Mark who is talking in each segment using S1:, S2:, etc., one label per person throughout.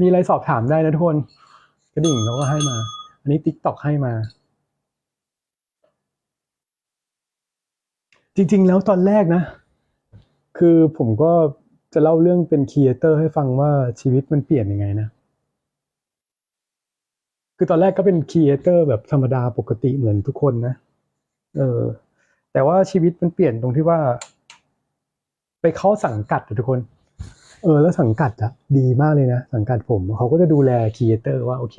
S1: มีอะไรสอบถามได้นะทุกคน กระดิ่งเราก็ให้มา อันนี้ติ๊กต็อกให้มา จริง ๆ แล้วตอนแรกนะ คือผมก็จะเล่าเรื่องเป็นครีเอเตอร์ให้ฟังว่าชีวิตมันเปลี่ยนยังไงนะ คือตอนแรกก็เป็นครีเอเตอร์แบบธรรมดาปกติเหมือนทุกคนนะ เออ แต่ว่าชีวิตมันเปลี่ยนตรงที่ว่า ไปเข้าสังกัดทุกคน เออแล้วสังกัดอะดีมากเลยนะ สังกัดผมเขาก็จะดูแลครีเอเตอร์ว่าโอเค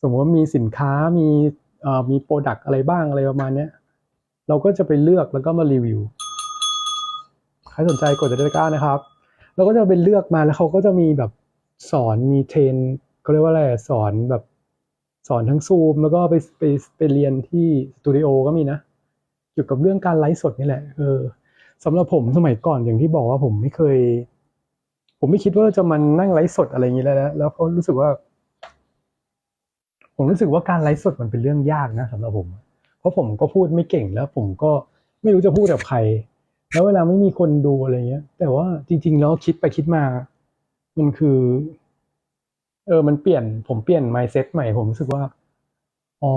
S1: สมมติว่ามีสินค้ามีเอ่อมีโปรดักต์อะไรบ้างอะไรประมาณเนี้ยเราก็จะไปเลือกแล้วก็มารีวิวใครสนใจกดตะกร้านะครับ เราก็จะไปเลือกมาแล้วเขาก็จะมีแบบสอนมีเทรนเขาเรียกว่าอะไรสอนแบบสอนทั้งซูม แล้วก็ไปไปไปเรียนที่สตูดิโอก็มีนะเกี่ยวกับเรื่องการไลฟ์สดนี่แหละเออสำหรับผมสมัยก่อนอย่างที่บอกว่าผมไม่เคย ผมไม่คิดว่าจะมันนั่งไลฟ์สดอะไรอย่างนี้แล้วนะแล้วก็รู้สึกว่า ผมรู้สึกว่าการไลฟ์สดมันเป็นเรื่องยากนะสำหรับผม เพราะผมก็พูดไม่เก่งแล้ว ผมก็ไม่รู้จะพูดกับใคร แล้วเวลาไม่มีคนดูอะไรเงี้ย แต่ว่าจริง ๆ แล้วคิดไปคิดมา มันคือ เออ มันเปลี่ยน ผมเปลี่ยน mindset ใหม่ ผมรู้สึกว่า อ๋อ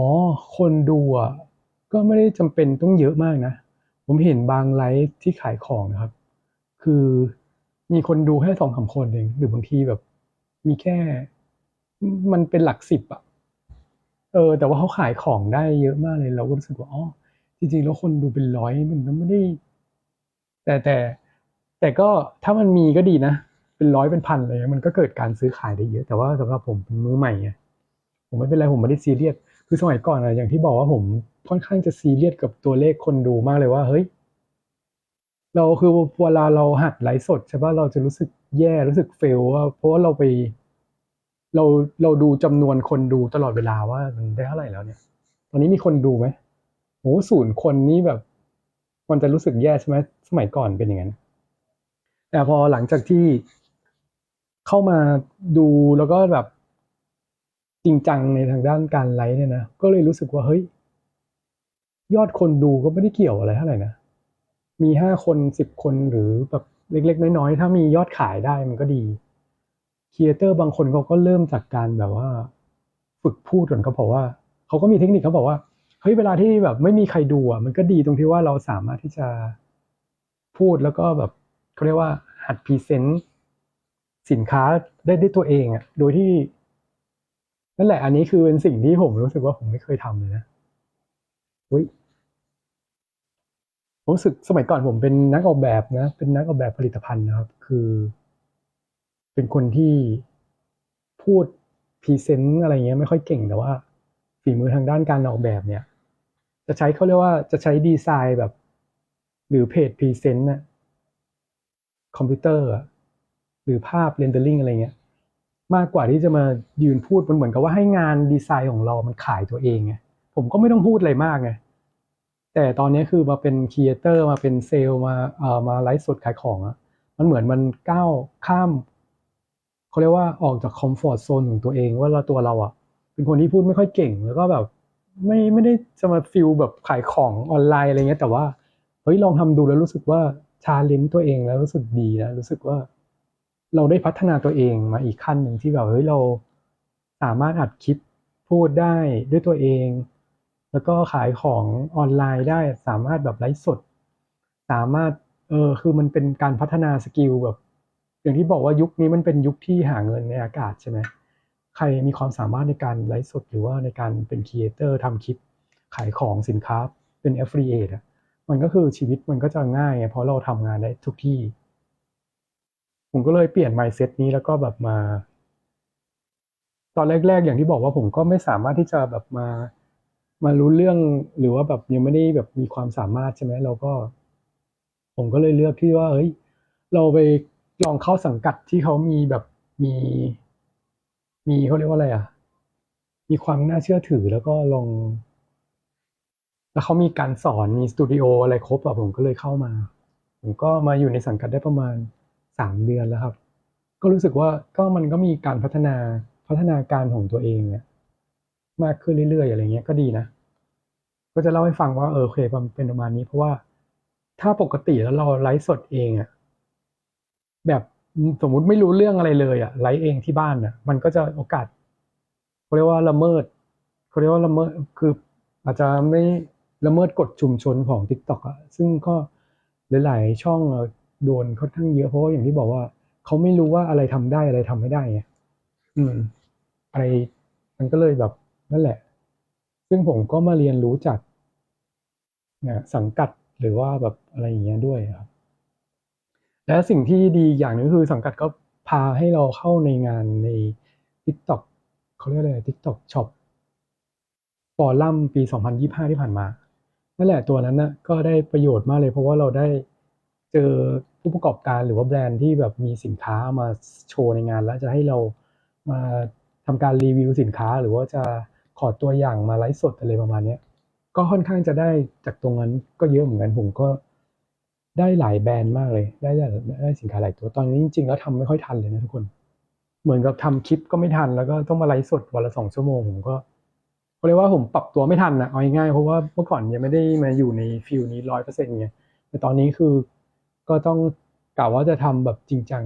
S1: คนดูอะก็ไม่ได้จำเป็นต้องเยอะมากนะ ผมเห็นบางไลฟ์ที่ขายของนะครับ คือ มีคนดูแค่สองสามคนเองหรือบางทีแบบ มีแค่ มันเป็นหลักสิบอะเออ แต่ว่าเขาขายของได้เยอะมากเลยเราก็รู้สึกว่าอ๋อจริงๆแล้วคนดูเป็นร้อยมันก็ไม่ได้ แต่แต่ แต่ก็ถ้ามันมีก็ดีนะเป็นร้อยเป็นพันเลยมันก็เกิดการซื้อขายได้เยอะ แต่ว่าสำหรับผมเป็นมือใหม่ไงผมไม่เป็นไรผมไม่ได้ซีเรียสคือสมัยก่อนอะอย่างที่บอกว่าผมค่อนข้างจะซีเรียสกับตัวเลขคนดูมากเลยว่าเฮ้ย เราคือเวลาเราหัดไลฟ์สดใช่ปะเราจะรู้สึกแย่รู้สึกเฟลว่าเพราะว่าเราไป เราเราดูจำนวนคนดูตลอดเวลาว่ามันได้เท่าไหร่แล้วเนี่ย ตอนนี้มีคนดูไหมโอ้ศูนย์คนนี้แบบ มันจะรู้สึกแย่ใช่ไหมสมัยก่อนเป็นอย่างนั้นแต่พอหลังจากที่เข้ามาดูแล้วก็แบบจริงจังในทางด้านการไลฟ์เนี่ยนะก็เลยรู้สึกว่าเฮ้ย ยอดคนดูก็ไม่ได้เกี่ยวอะไรเท่าไหร่นะ มีห้าคนสิบคนหรือแบบเล็ก ๆ น้อยๆถ้ามียอดขายได้มันก็ดีครีเอเตอร์บางคนเขาก็เริ่มจากการแบบว่า ฝึกพูดก่อนเขาบอกว่าเขาก็มีเทคนิคเขาบอกว่าเฮ้ยเวลาที่แบบไม่มีใครดูอะมันก็ดีตรงที่ว่าเราสามารถที่จะพูดแล้วก็แบบเขาเรียกว่าหัดพรีเซนต์สินค้าได้ด้วยตัวเองอะโดยที่นั่นแหละ อันนี้คือเป็นสิ่งที่ผมรู้สึกว่าผมไม่เคยทำเลยนะอุ้ย ผมรู้สึกสมัยก่อนผมเป็นนักออกแบบนะ เป็นนักออกแบบผลิตภัณฑ์นะครับ คือ เป็นคนที่พูดพรีเซนต์อะไรเงี้ยไม่ค่อยเก่งแต่ว่า ฝีมือทางด้านการออกแบบเนี่ย จะใช้เขาเรียกว่าจะใช้ดีไซน์แบบ หรือเพจพรีเซนต์น่ะคอมพิวเตอร์หรือภาพเรนเดอร์ลิงอะไรเงี้ยมากกว่าที่จะมายืนพูดมันเหมือนกับว่าให้งานดีไซน์ของเรามันขายตัวเองไงผมก็ไม่ต้องพูดอะไรมากไง แต่ตอนนี้คือมาเป็นครีเอเตอร์มาเป็นเซลล์มาเอ่อมาไลฟ์สดขายของอะมันเหมือนมันก้าวข้ามเขาเรียกว่าออกจากคอมฟอร์ทโซนของตัวเองว่าเราตัวเราอะเป็นคนที่พูดไม่ค่อยเก่งแล้วก็แบบไม่ไม่ได้จะมาฟิลแบบขายของออนไลน์อะไรเงี้ยแต่ว่าเฮ้ยลองทำดูแล้วรู้สึกว่าชาเลนจ์ตัวเองแล้วรู้สึกดีนะรู้สึกว่า เราได้พัฒนาตัวเองมาอีกขั้นหนึ่งที่แบบเฮ้ยเราสามารถอัดคลิปพูดได้ด้วยตัวเอง แล้วก็ขายของออนไลน์ได้สามารถแบบไลฟ์สด สามารถเออคือมันเป็นการพัฒนาสกิลแบบ อย่างที่บอกว่ายุคนี้มันเป็นยุคที่หาเงินในอากาศใช่ไหมใครมีความสามารถในการไลฟ์สดหรือว่าในการเป็นครีเอเตอร์ทำคลิป ขายของสินค้าเป็น affiliate อะมันก็คือชีวิตมันก็จะง่ายไงเพราะเราทำงานได้ทุกที่ ผมก็เลยเปลี่ยน mindset นี้แล้วก็แบบมา ตอนแรก ๆ อย่างที่บอกว่าผมก็ไม่สามารถที่จะแบบมา มารู้เรื่องหรือว่าแบบยังไม่ได้แบบมีความสามารถใช่ไหมเราก็ ผมก็เลยเลือกที่ว่าเฮ้ย เราไปลองเข้าสังกัดที่เขามีแบบมี มีเขาเรียกว่าอะไรอะ มีความน่าเชื่อถือแล้วก็ลอง แล้วเขามีการสอนมีสตูดิโออะไรครบอะผมก็เลยเข้ามา ผมก็มาอยู่ในสังกัดได้ประมาณสามเดือนแล้วครับ ก็รู้สึกว่าก็มันก็มีการพัฒนาพัฒนาการของตัวเองเนี่ย มากขึ้นเรื่อยๆอะไรเงี้ยก็ดีนะ ก็จะเล่าให้ฟังว่าเออโอเคมันเป็นประมาณนี้ เพราะว่าถ้าปกติแล้วเราไลฟ์สดเองอะแบบสมมุติไม่รู้เรื่องอะไรเลยอะไลฟ์เองที่บ้านอะมันก็จะโอกาสเขาเรียกว่าละเมิดเขาเรียกว่าละเมิดคืออาจจะไม่ละเมิดกฎชุมชนของ t ิ k t o k อะซึ่งก็หลาย ๆ ช่องโดนค่อนข้างเยอะเพราะว่าอย่างที่บอกว่าเขาไม่รู้ว่าอะไรทำได้อะไรทำไม่ได้ไงอืมอะไรมันก็เลยแบบ นั่นแหละ ซึ่งผมก็มาเรียนรู้จากนะสังกัดหรือว่าแบบอะไรอย่างเงี้ยด้วยครับและสิ่งที่ดีอย่างหนึงคือสังกัดก็พาให้เราเข้าในงานใน TikTok เขาเรียกอะไร TikTok Shop ฟอรัมปี 2025 ที่ผ่านมา นั่นแหละตัวนั้นนะก็ได้ประโยชน์มากเลยเพราะว่าเราได้เจอผู้ประกอบการหรือว่าแบรนด์ที่แบบมีสินค้ามาโชว์ในงาน แล้วจะให้เรามาทำการรีวิวสินค้าหรือว่าจะ ขอตัวอย่างมาไลฟ์สดอะไรประมาณเนี้ยก็ค่อนข้างจะได้จากตรงนั้นก็เยอะเหมือนกันผมก็ได้หลายแบรนด์มากเลย ได้ได้ได้สินค้าหลายตัวตอนนี้จริงๆแล้วทำไม่ค่อยทันเลยนะทุกคน เหมือนกับทำคลิปก็ไม่ทันแล้วก็ต้องมาไลฟ์สดวันละสองชั่วโมงผมก็เขาเรียกว่าผมปรับตัวไม่ทันนะเอาง่ายๆเพราะว่าเมื่อก่อนยังไม่ได้มาอยู่ในฟิลนี้ร้อยเปอร์เซ็นต์ไงแต่ตอนนี้คือก็ต้องกล่าวว่าจะทำแบบจริงจัง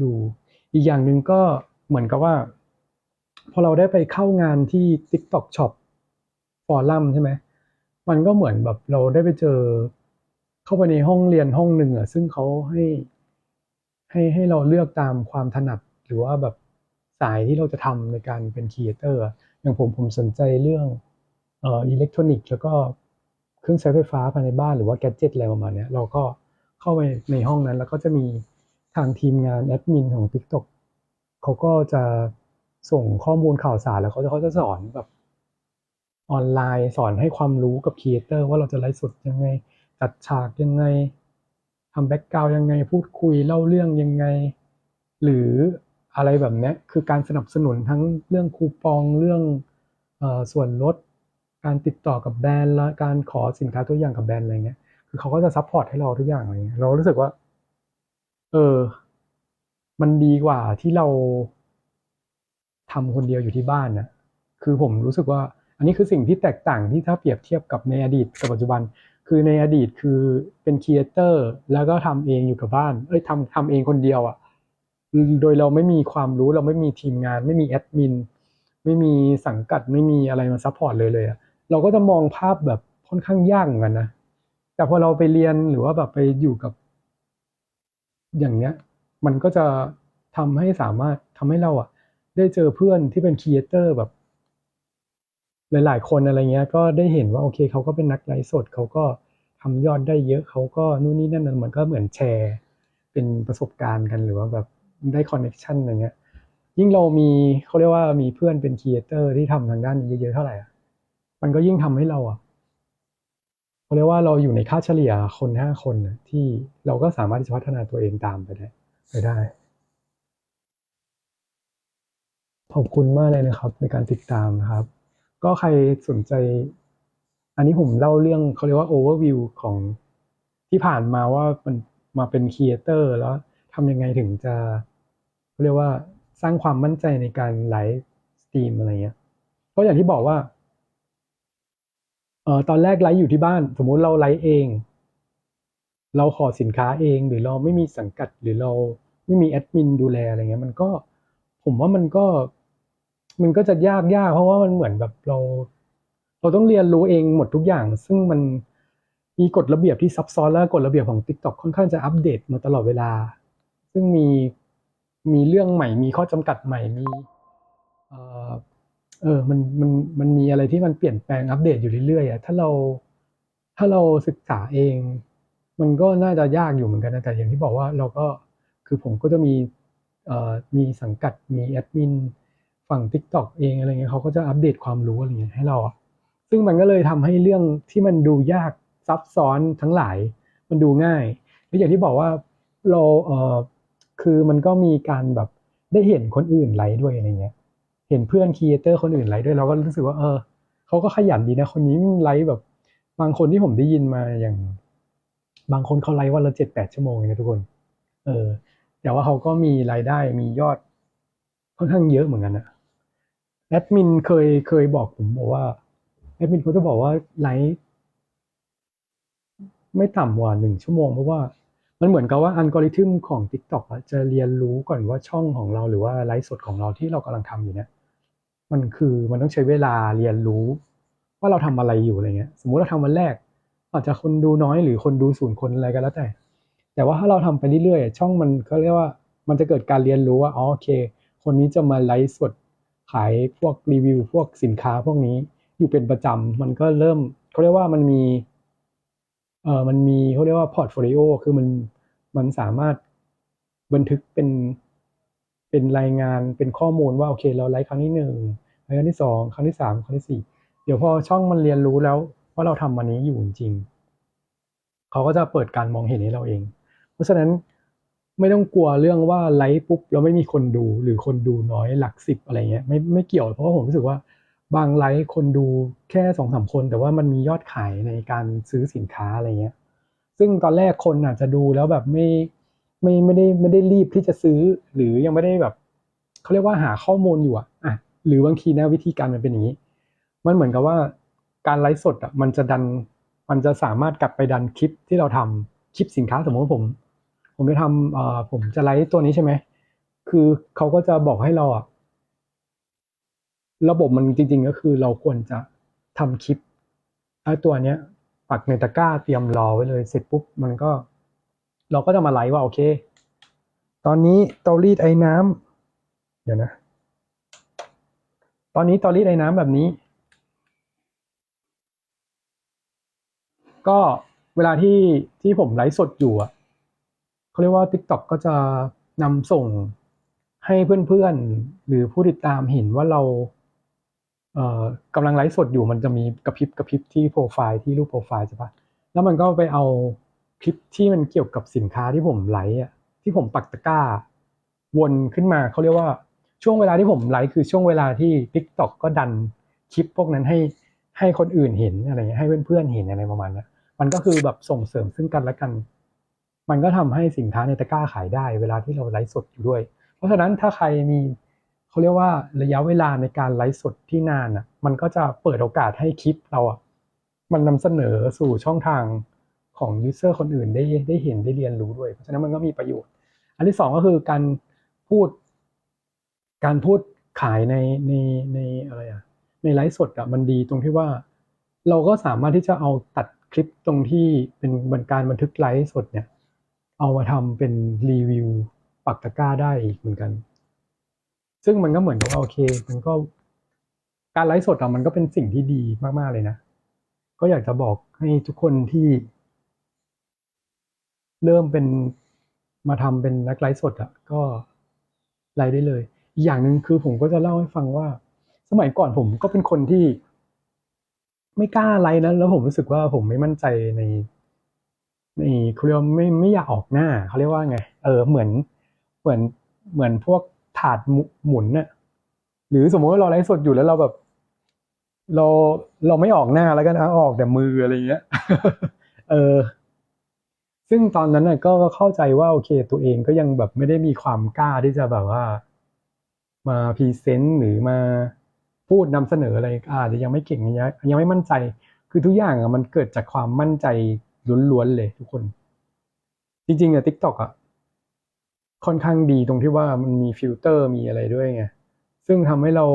S1: ดู อีกอย่างหนึ่งก็เหมือนกับว่า พอเราได้ไปเข้างานที่ TikTok Shop ฟอรัมใช่ไหมมันก็เหมือนแบบเราได้ไปเจอเข้าไปในห้องเรียนห้องหนึ่งอะซึ่งเขาให้ให้ให้เราเลือกตามความถนัดหรือว่าแบบสายที่เราจะทำในการเป็นครีเอเตอร์อย่างผมผมสนใจเรื่องเอ่ออิเล็กทรอนิกส์แล้วก็เครื่องใช้ไฟฟ้าภายในบ้านหรือว่าแกจิตอะไรประมาณนี้เราก็เข้าไปในห้องนั้นแล้วก็จะมีทางทีมงานแอดมินของ TikTok เขาก็จะ ส่งข้อมูลข่าวสารแล้วเขาจะเขาจะสอนแบบออนไลน์สอนให้ความรู้กับครีเอเตอร์ว่าเราจะไลฟ์สดยังไง จัดฉากยังไงทำแบ็กกราวยังไง พูดคุยเล่าเรื่องยังไง หรืออะไรแบบนี้คือการสนับสนุนทั้งเรื่องคูปองเรื่องอส่วนลด การติดต่อกับแบรนด์และการขอสินค้าตัวอย่างกับแบรนด์อะไรเงี้ยคือเขาก็จะซัพพอร์ตให้เราทุกอย่างอะไรเงี้ยเรารู้สึกว่า เออ มันดีกว่าที่เรา ทำคนเดียวอยู่ที่บ้านนะคือผมรู้สึกว่า อันนี้คือสิ่งที่แตกต่างที่ถ้าเปรียบเทียบกับในอดีตกับปัจจุบัน คือในอดีตคือเป็นครีเอเตอร์แล้วก็ทำเองอยู่กับบ้าน เอ้ยทำทำเองคนเดียวอะ่ะโดยเราไม่มีความรู้เราไม่มีทีมงาน ไม่มีแอดมินไม่มีสังกัดไม่มีอะไรมาซัพพอร์ตเลยเลยอะเราก็จะมองภาพแบบค่อนข้างยากเหมือนกันนะแต่พอเราไปเรียนหรือว่าแบบไปอยู่กับ อย่างเนี้ย มันก็จะทำให้สามารถทำให้เราอะ ได้เจอเพื่อนที่เป็นครีเอเตอร์แบบหลาย ๆ คนอะไรเงี้ย ก็ได้เห็นว่าโอเคเขาก็เป็นนักไลฟ์สดเขาก็ทำยอดได้เยอะเขาก็นู่นนี่นั่นมันก็เหมือนแชร์ เป็นประสบการณ์กันหรือว่าแบบได้คอนเน็ชันอะไรเงี้ย ยิ่งเรามีเขาเรียกว่ามีเพื่อนเป็นครีเอเตอร์ที่ทำทางด้านนี้เยอะ ๆ เท่าไหร่อะมันก็ยิ่งทำให้เราอะเขาเรียกว่าเราอยู่ในค่าเฉลี่ยคนห้าคนที่เราก็สามารถที่จะพัฒนาตัวเองตามไปได้ไปได้ ขอบคุณมากเลยนะครับ ในการติดตามนะครับ ก็ใครสนใจ อันนี้ผมเล่าเรื่องเขาเรียกว่าโอเวอร์วิวของที่ผ่านมาว่ามันมาเป็นครีเอเตอร์แล้วทำยังไงถึงจะเขาเรียกว่าสร้างความมั่นใจในการไลฟ์สตรีมอะไรเงี้ยก็อย่างที่บอกว่าเอ่อตอนแรกไลฟ์อยู่ที่บ้าน สมมุติเราไลฟ์เอง เราขอสินค้าเอง หรือเราไม่มีสังกัดหรือเราไม่มีแอดมินดูแลอะไรเงี้ย มันก็ผมว่ามันก็ มันก็จะยากยากเพราะว่ามันเหมือนแบบเรา เราต้องเรียนรู้เองหมดทุกอย่าง ซึ่งมันมีกฎระเบียบที่ซับซ้อนและกฎระเบียบของ TikTok ค่อนข้างจะอัปเดตมาตลอดเวลา ซึ่งมีมีเรื่องใหม่ มีข้อจำกัดใหม่มีเออเออมันมันมันมีอะไรที่มันเปลี่ยนแปลงอัปเดตอยู่เรื่อยๆอะถ้าเราถ้าเราศึกษาเอง มันก็น่าจะยากอยู่เหมือนกันนะแต่อย่างที่บอกว่าเราก็คือผมก็จะมีเอ่อมีสังกัดมีแอดมิน ฝั่ง TikTok เองอะไรเงี้ยเขาก็จะอัปเดตความรู้อะไรเงี้ยให้เราซึ่งมันก็เลยทำให้เรื่องที่มันดูยากซับซ้อนทั้งหลาย มันดูง่ายและอย่างที่บอกว่าเราเออคือมันก็มีการแบบได้เห็นคนอื่นไลฟ์ด้วยอะไรเงี้ย เห็นเพื่อนครีเอเตอร์คนอื่นไลฟ์ด้วยเราก็รู้สึกว่าเออเขาก็ขยันดีนะคนนี้ไลฟ์แบบบางคนที่ผมได้ยินมาอย่าง บางคนเขาไลฟ์วันละเจ็ดแปดชั่วโมงนะทุกคน เออ แต่ว่าเขาก็มีรายได้มียอดค่อนข้างเยอะเหมือนกันนะ แอดมินเคยเคยบอกผมบอกว่าแอดมินเขาจะบอกว่าไลฟ์ไม่ต่ำกว่าหนึ่งชั่วโมง เพราะว่ามันเหมือนกับว่าอัลกอริทึมของ t i k t o อะจะเรียนรู้ก่อนว่าช่องของเราหรือว่าไลฟ์สดของเราที่เรากำลังทำอยู่เนี่ยมันคือมันต้องใช้เวลาเรียนรู้ ว่าเราทำอะไรอยู่อะไรเงี้ย สมมุติเราทำวันแรก อาจจะคนดูน้อยหรือคนดูศูนย์คนอะไรก็แล้วแต่ แต่ว่าถ้าเราทำไปเรื่อยๆช่องมันเขาเรียกว่า มันจะเกิดการเรียนรู้ว่าอ๋อโอเค คนนี้จะมาไลฟ์สด ขายพวกรีวิวพวกสินค้าพวกนี้อยู่เป็นประจำมันก็เริ่มเขาเรียกว่ามันมีเออมันมีเขาเรียกว่าพอร์ตโฟลิโอคือมันมันสามารถบันทึกเป็นเป็นรายงานเป็นข้อมูลว่าโอเค เราไลฟ์ครั้งที่หนึ่งไลฟ์ครั้งที่สองครั้งที่สามครั้งที่สี่เดี๋ยวพอช่องมันเรียนรู้แล้วว่าเราทำมันนี้อยู่จริงเขาก็จะเปิดการมองเห็นให้เราเอง เพราะฉะนั้น ไม่ต้องกลัวเรื่องว่าไลฟ์ปุ๊บแล้วไม่มีคนดูหรือคนดูน้อยหลักสิบอะไรเงี้ยไม่ไม่เกี่ยวเพราะว่าผมรู้สึกว่าบางไลฟ์คนดูแค่สองสามคน แต่ว่ามันมียอดขายในการซื้อสินค้าอะไรเงี้ย ซึ่งตอนแรกคนอาจจะดูแล้วแบบไม่ไม่ไม่ได้ไม่ได้รีบที่จะซื้อ หรือยังไม่ได้แบบเขาเรียกว่าหาข้อมูลอยู่อะอะหรือบางทีนะวิธีการมันเป็นอย่างนี้ มันเหมือนกับว่าการไลฟ์สดอะมันจะดันมันจะสามารถกลับไปดันคลิปที่เราทำคลิปสินค้าสมมติว่าผม ผมจะทำเอ่อผมจะไลฟ์ตัวนี้ใช่ไหม คือเขาก็จะบอกให้เราอะระบบมันจริง ๆ ก็คือเราควรจะทำคลิปไอ้ตัวเนี้ยปักในตะกร้าเตรียมรอไว้เลยเสร็จปุ๊บมันก็ เราก็จะมาไลฟ์ว่าโอเค ตอนนี้เตารีดไอ้น้ำเดี๋ยวนะ ตอนนี้เตารีดไอ้น้ำแบบนี้ ก็เวลาที่ที่ผมไลฟ์สดอยู่อะ เขาเรียกว่า TikTok ก็จะนำส่งให้เพื่อนๆ หรือผู้ติดตามเห็นว่าเราเกำลังไลฟ์สดอยู่มันจะมีกระพริบกระพริบที่โปรไฟล์ที่รูปโปรไฟล์ใช่ปะแล้วมันก็ไปเอาคลิปที่มันเกี่ยวกับสินค้าที่ผมไลฟ์ที่ผมปักตะกร้า วนขึ้นมาเขาเรียกว่าช่วงเวลาที่ผมไลฟ์คือช่วงเวลาที่ TikTok ก็ดันคลิปพวกนั้นให้ให้คนอื่นเห็นอะไรเงี้ยให้เพื่อนๆเห็นอะไรประมาณนั้นมันก็คือแบบส่งเสริมซึ่งกันและกัน มันก็ทำให้สินค้าในตะกร้าขายได้ เวลาที่เราไลฟ์สดอยู่ด้วย เพราะฉะนั้นถ้าใครมีเขาเรียกว่าระยะเวลาในการไลฟ์สดที่นานอะมันก็จะเปิดโอกาสให้คลิปเราอะมันนำเสนอสู่ช่องทางของยูเซอร์คนอื่นได้ได้เห็นได้เรียนรู้ด้วย เพราะฉะนั้นมันก็มีประโยชน์ อันที่สองก็คือการพูด การพูดขายในในในอะไรอะในไลฟ์สดอะมันดีตรงที่ว่า เราก็สามารถที่จะเอาตัดคลิปตรงที่เป็นบันการบันทึกไลฟ์สดเนี่ย เอามาทำเป็นรีวิวปักตะกร้าได้อีกเหมือนกัน ซึ่งมันก็เหมือนกับโอเค มันก็การไลฟ์สดอะมันก็เป็นสิ่งที่ดีมาก ๆ เลยนะ ก็อยากจะบอกให้ทุกคนที่ เริ่มเป็นมาทำเป็นนักไลฟ์สดอะก็ไลฟ์ได้เลย อีกอย่างหนึ่งคือผมก็จะเล่าให้ฟังว่า สมัยก่อนผมก็เป็นคนที่ ไม่กล้าไลฟ์นะแล้วผมรู้สึกว่าผมไม่มั่นใจใน นี่เขาเรียกว่าไม่ไม่อยากออกหน้าเขาเรียกว่าไง เออเหมือนเหมือนเหมือนพวกถาดหมุนน่ะหรือสมมติว่าเราไลฟ์สดอยู่แล้วเราแบบ เราเราไม่ออกหน้าแล้วกันะออกแต่มืออะไรเงี้ย เออ ซึ่งตอนนั้นน่ะก็เข้าใจว่าโอเค ตัวเองก็ยังแบบไม่ได้มีความกล้าที่จะแบบว่า มาพรีเซนต์หรือมาพูดนำเสนออะไรอาจจะยังไม่เก่งยังยังไม่มั่นใจ คือทุกอย่างอะมันเกิดจากความมั่นใจ ล้วนๆเลยทุกคน จริงๆอะทิกตอกอะค่อนข้างดีตรงที่ว่ามันมีฟิลเตอร์มีอะไรด้วยไงซึ่งทำให้เรา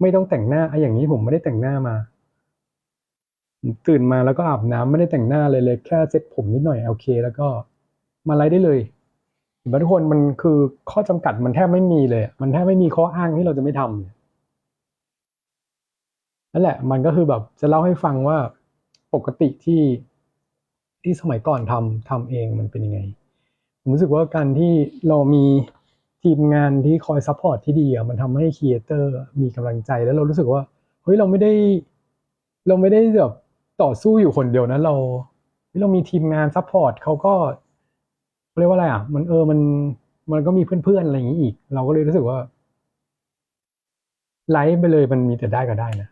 S1: ไม่ต้องแต่งหน้าไอ้อย่างนี้ผมไม่ได้แต่งหน้ามา ตื่นมาแล้วก็อาบน้ำไม่ได้แต่งหน้าเลยเลยแค่เซ็ตผมนิดหน่อยโอเค แล้วก็มาไลฟ์ได้เลยเห็นไหมทุกคนมันคือข้อจำกัดมันแทบไม่มีเลย มันแทบไม่มีข้ออ้างที่เราจะไม่ทำนั่นแหละ มันก็คือแบบจะเล่าให้ฟังว่าปกติที่ ที่สมัยก่อนทำทำเองมันเป็นยังไง ผมรู้สึกว่าการที่เรามีทีมงานที่คอยซัพพอร์ตที่ดีอะมันทำให้ครีเอเตอร์มีกำลังใจแล้วเรารู้สึกว่าเฮ้ยเราไม่ได้ เราไม่ได้แบบต่อสู้อยู่คนเดียวนะเราเรามีทีมงานซัพพอร์ตเขาก็เรียกว่าอะไรอะ มันเออมันมันก็มีเพื่อนๆอะไรอย่างนี้อีก เราก็เลยรู้สึกว่าไลฟ์ไปเลยมันมีแต่ได้ก็ได้นะ